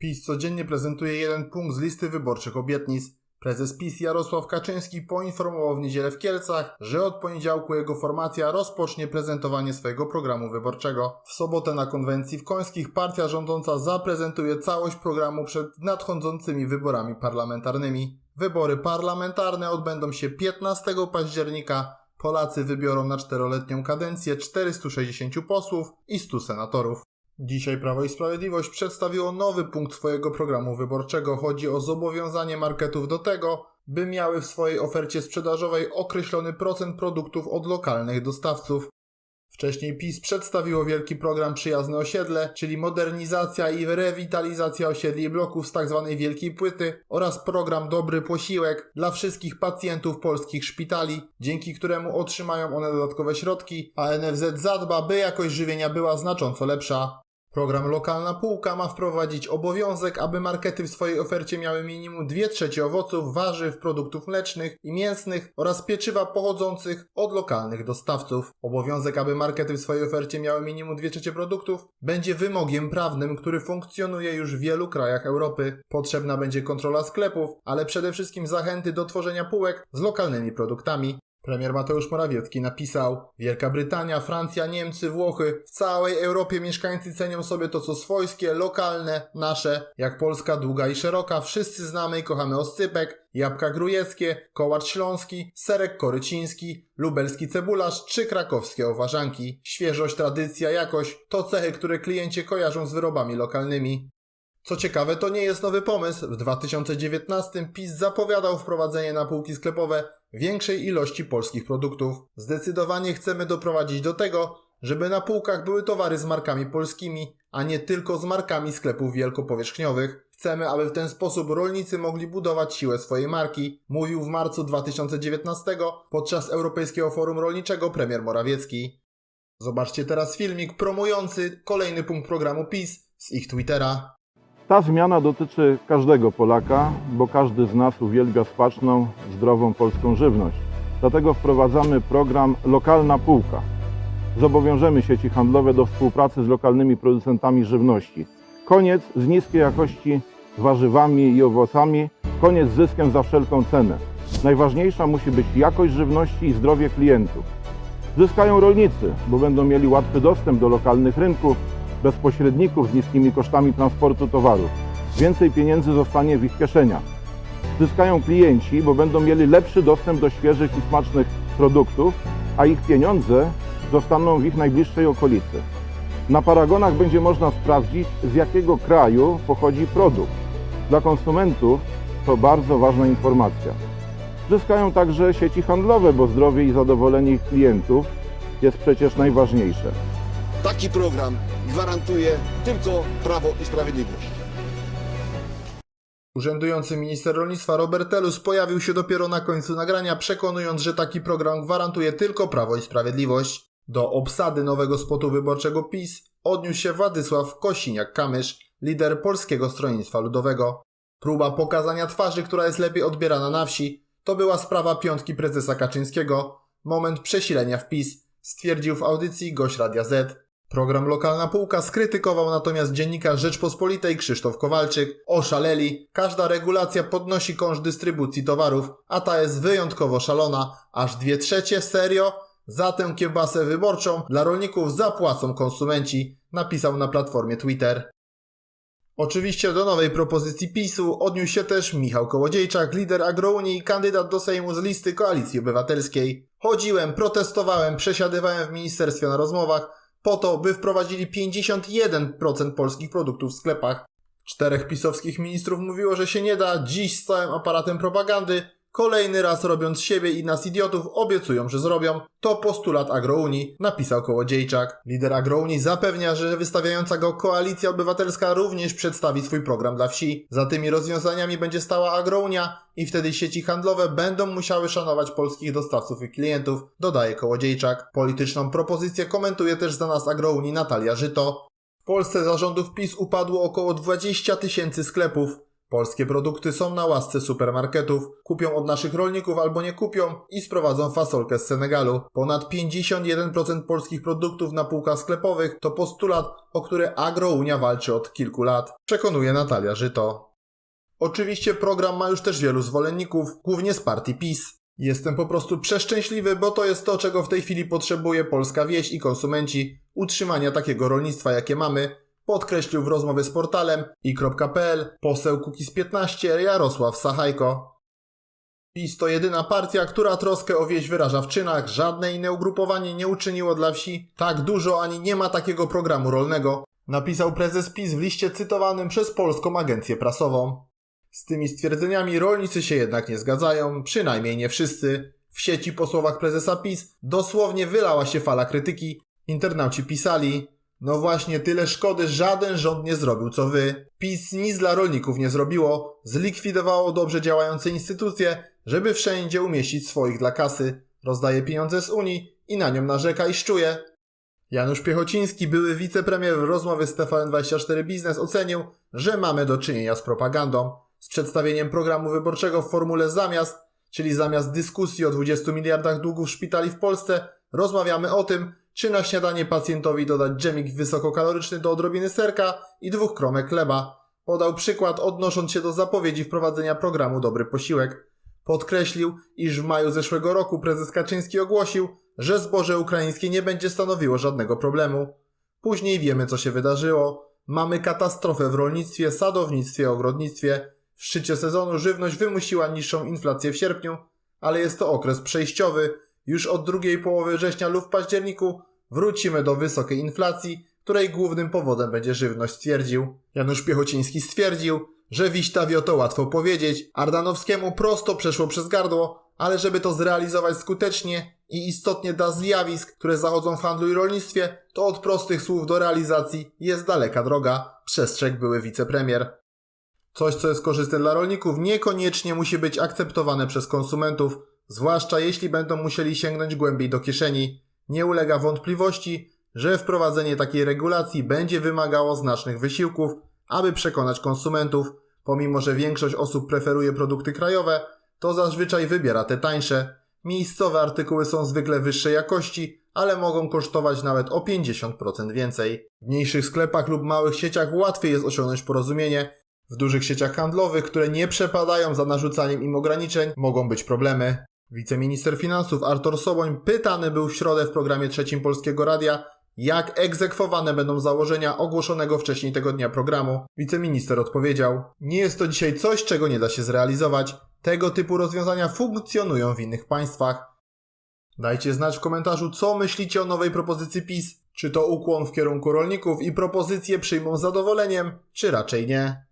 PiS codziennie prezentuje jeden punkt z listy wyborczych obietnic. Prezes PiS Jarosław Kaczyński poinformował w niedzielę w Kielcach, że od poniedziałku jego formacja rozpocznie prezentowanie swojego programu wyborczego. W sobotę na konwencji w Końskich partia rządząca zaprezentuje całość programu przed nadchodzącymi wyborami parlamentarnymi. Wybory parlamentarne odbędą się 15 października. Polacy wybiorą na czteroletnią kadencję 460 posłów i 100 senatorów. Dzisiaj Prawo i Sprawiedliwość przedstawiło nowy punkt swojego programu wyborczego. Chodzi o zobowiązanie marketów do tego, by miały w swojej ofercie sprzedażowej określony procent produktów od lokalnych dostawców. Wcześniej PiS przedstawiło wielki program Przyjazne Osiedle, czyli modernizacja i rewitalizacja osiedli i bloków z tzw. Wielkiej Płyty oraz program Dobry Posiłek dla wszystkich pacjentów polskich szpitali, dzięki któremu otrzymają one dodatkowe środki, a NFZ zadba, by jakość żywienia była znacząco lepsza. Program Lokalna Półka ma wprowadzić obowiązek, aby markety w swojej ofercie miały minimum 2 trzecie owoców, warzyw, produktów mlecznych i mięsnych oraz pieczywa pochodzących od lokalnych dostawców. Obowiązek, aby markety w swojej ofercie miały minimum 2 trzecie produktów, będzie wymogiem prawnym, który funkcjonuje już w wielu krajach Europy. Potrzebna będzie kontrola sklepów, ale przede wszystkim zachęty do tworzenia półek z lokalnymi produktami. Premier Mateusz Morawiecki napisał: Wielka Brytania, Francja, Niemcy, Włochy. W całej Europie mieszkańcy cenią sobie to, co swojskie, lokalne, nasze. Jak Polska długa i szeroka, wszyscy znamy i kochamy oscypek, jabłka grujeckie, kołacz śląski, serek koryciński, lubelski cebularz czy krakowskie oważanki. Świeżość, tradycja, jakość to cechy, które klienci kojarzą z wyrobami lokalnymi. Co ciekawe, to nie jest nowy pomysł. W 2019 PiS zapowiadał wprowadzenie na półki sklepowe większej ilości polskich produktów. Zdecydowanie chcemy doprowadzić do tego, żeby na półkach były towary z markami polskimi, a nie tylko z markami sklepów wielkopowierzchniowych. Chcemy, aby w ten sposób rolnicy mogli budować siłę swojej marki, mówił w marcu 2019 podczas Europejskiego Forum Rolniczego premier Morawiecki. Zobaczcie teraz filmik promujący kolejny punkt programu PiS z ich Twittera. Ta zmiana dotyczy każdego Polaka, bo każdy z nas uwielbia smaczną, zdrową polską żywność. Dlatego wprowadzamy program Lokalna Półka. Zobowiążemy sieci handlowe do współpracy z lokalnymi producentami żywności. Koniec z niskiej jakości warzywami i owocami, koniec z zyskiem za wszelką cenę. Najważniejsza musi być jakość żywności i zdrowie klientów. Zyskają rolnicy, bo będą mieli łatwy dostęp do lokalnych rynków, bez pośredników z niskimi kosztami transportu towarów. Więcej pieniędzy zostanie w ich kieszeniach. Zyskają klienci, bo będą mieli lepszy dostęp do świeżych i smacznych produktów, a ich pieniądze zostaną w ich najbliższej okolicy. Na paragonach będzie można sprawdzić, z jakiego kraju pochodzi produkt. Dla konsumentów to bardzo ważna informacja. Zyskają także sieci handlowe, bo zdrowie i zadowolenie ich klientów jest przecież najważniejsze. Taki program gwarantuje tylko Prawo i Sprawiedliwość. Urzędujący minister rolnictwa Robert Telus pojawił się dopiero na końcu nagrania, przekonując, że taki program gwarantuje tylko Prawo i Sprawiedliwość. Do obsady nowego spotu wyborczego PiS odniósł się Władysław Kosiniak-Kamysz, lider Polskiego Stronnictwa Ludowego. Próba pokazania twarzy, która jest lepiej odbierana na wsi, to była sprawa piątki prezesa Kaczyńskiego. Moment przesilenia w PiS, stwierdził w audycji Gość Radia Z. Program Lokalna Półka skrytykował natomiast dziennikarz Rzeczpospolitej Krzysztof Kowalczyk. Oszaleli. Każda regulacja podnosi koszt dystrybucji towarów, a ta jest wyjątkowo szalona. Aż dwie trzecie? Serio? Za tę kiełbasę wyborczą dla rolników zapłacą konsumenci, napisał na platformie Twitter. Oczywiście do nowej propozycji PiSu odniósł się też Michał Kołodziejczak, lider Agrounii i kandydat do Sejmu z listy Koalicji Obywatelskiej. Chodziłem, protestowałem, przesiadywałem w ministerstwie na rozmowach, po to, by wprowadzili 51% polskich produktów w sklepach. Czterech pisowskich ministrów mówiło, że się nie da, dziś z całym aparatem propagandy, kolejny raz robiąc siebie i nas idiotów, obiecują, że zrobią. To postulat Agrounii, napisał Kołodziejczak. Lider Agrounii zapewnia, że wystawiająca go Koalicja Obywatelska również przedstawi swój program dla wsi. Za tymi rozwiązaniami będzie stała Agrounia i wtedy sieci handlowe będą musiały szanować polskich dostawców i klientów, dodaje Kołodziejczak. Polityczną propozycję komentuje też za nas Agrounii Natalia Żyto. W Polsce zarządów PiS upadło około 20 tysięcy sklepów. Polskie produkty są na łasce supermarketów, kupią od naszych rolników albo nie kupią i sprowadzą fasolkę z Senegalu. Ponad 51% polskich produktów na półkach sklepowych to postulat, o który Agrounia walczy od kilku lat, przekonuje Natalia Żyto. Oczywiście program ma już też wielu zwolenników, głównie z partii PiS. Jestem po prostu przeszczęśliwy, bo to jest to, czego w tej chwili potrzebuje polska wieś i konsumenci, utrzymania takiego rolnictwa, jakie mamy, podkreślił w rozmowie z portalem i.pl poseł Kukiz 15 Jarosław Sachajko. PiS to jedyna partia, która troskę o wieś wyraża w czynach. Żadne inne ugrupowanie nie uczyniło dla wsi tak dużo, ani nie ma takiego programu rolnego, napisał prezes PiS w liście cytowanym przez Polską Agencję Prasową. Z tymi stwierdzeniami rolnicy się jednak nie zgadzają, przynajmniej nie wszyscy. W sieci po słowach prezesa PiS dosłownie wylała się fala krytyki. Internauci pisali, no właśnie tyle szkody żaden rząd nie zrobił co wy. PiS nic dla rolników nie zrobiło, zlikwidowało dobrze działające instytucje, żeby wszędzie umieścić swoich dla kasy. Rozdaje pieniądze z Unii i na nią narzeka i szczuje. Janusz Piechociński, były wicepremier w rozmowie z TVN24 Biznes ocenił, że mamy do czynienia z propagandą, z przedstawieniem programu wyborczego w formule zamiast, czyli zamiast dyskusji o 20 miliardach długów szpitali w Polsce, rozmawiamy o tym, czy na śniadanie pacjentowi dodać dżemik wysokokaloryczny do odrobiny serka i dwóch kromek chleba. Podał przykład odnosząc się do zapowiedzi wprowadzenia programu Dobry Posiłek. Podkreślił, iż w maju zeszłego roku prezes Kaczyński ogłosił, że zboże ukraińskie nie będzie stanowiło żadnego problemu. Później wiemy, co się wydarzyło. Mamy katastrofę w rolnictwie, sadownictwie, ogrodnictwie. W szczycie sezonu żywność wymusiła niższą inflację w sierpniu, ale jest to okres przejściowy. Już od drugiej połowy września lub październiku wrócimy do wysokiej inflacji, której głównym powodem będzie żywność, stwierdził. Janusz Piechociński stwierdził, że Wiśtawio to łatwo powiedzieć, Ardanowskiemu prosto przeszło przez gardło, ale żeby to zrealizować skutecznie i istotnie dla zjawisk, które zachodzą w handlu i rolnictwie, to od prostych słów do realizacji jest daleka droga, przestrzegł były wicepremier. Coś, co jest korzystne dla rolników, niekoniecznie musi być akceptowane przez konsumentów, zwłaszcza jeśli będą musieli sięgnąć głębiej do kieszeni. Nie ulega wątpliwości, że wprowadzenie takiej regulacji będzie wymagało znacznych wysiłków, aby przekonać konsumentów. Pomimo, że większość osób preferuje produkty krajowe, to zazwyczaj wybiera te tańsze. Miejscowe artykuły są zwykle wyższej jakości, ale mogą kosztować nawet o 50% więcej. W mniejszych sklepach lub małych sieciach łatwiej jest osiągnąć porozumienie. W dużych sieciach handlowych, które nie przepadają za narzucaniem im ograniczeń, mogą być problemy. Wiceminister finansów Artur Soboń pytany był w środę w programie trzecim Polskiego Radia, jak egzekwowane będą założenia ogłoszonego wcześniej tego dnia programu. Wiceminister odpowiedział: Nie jest to dzisiaj coś, czego nie da się zrealizować. Tego typu rozwiązania funkcjonują w innych państwach. Dajcie znać w komentarzu, co myślicie o nowej propozycji PiS. Czy to ukłon w kierunku rolników i propozycje przyjmą z zadowoleniem, czy raczej nie.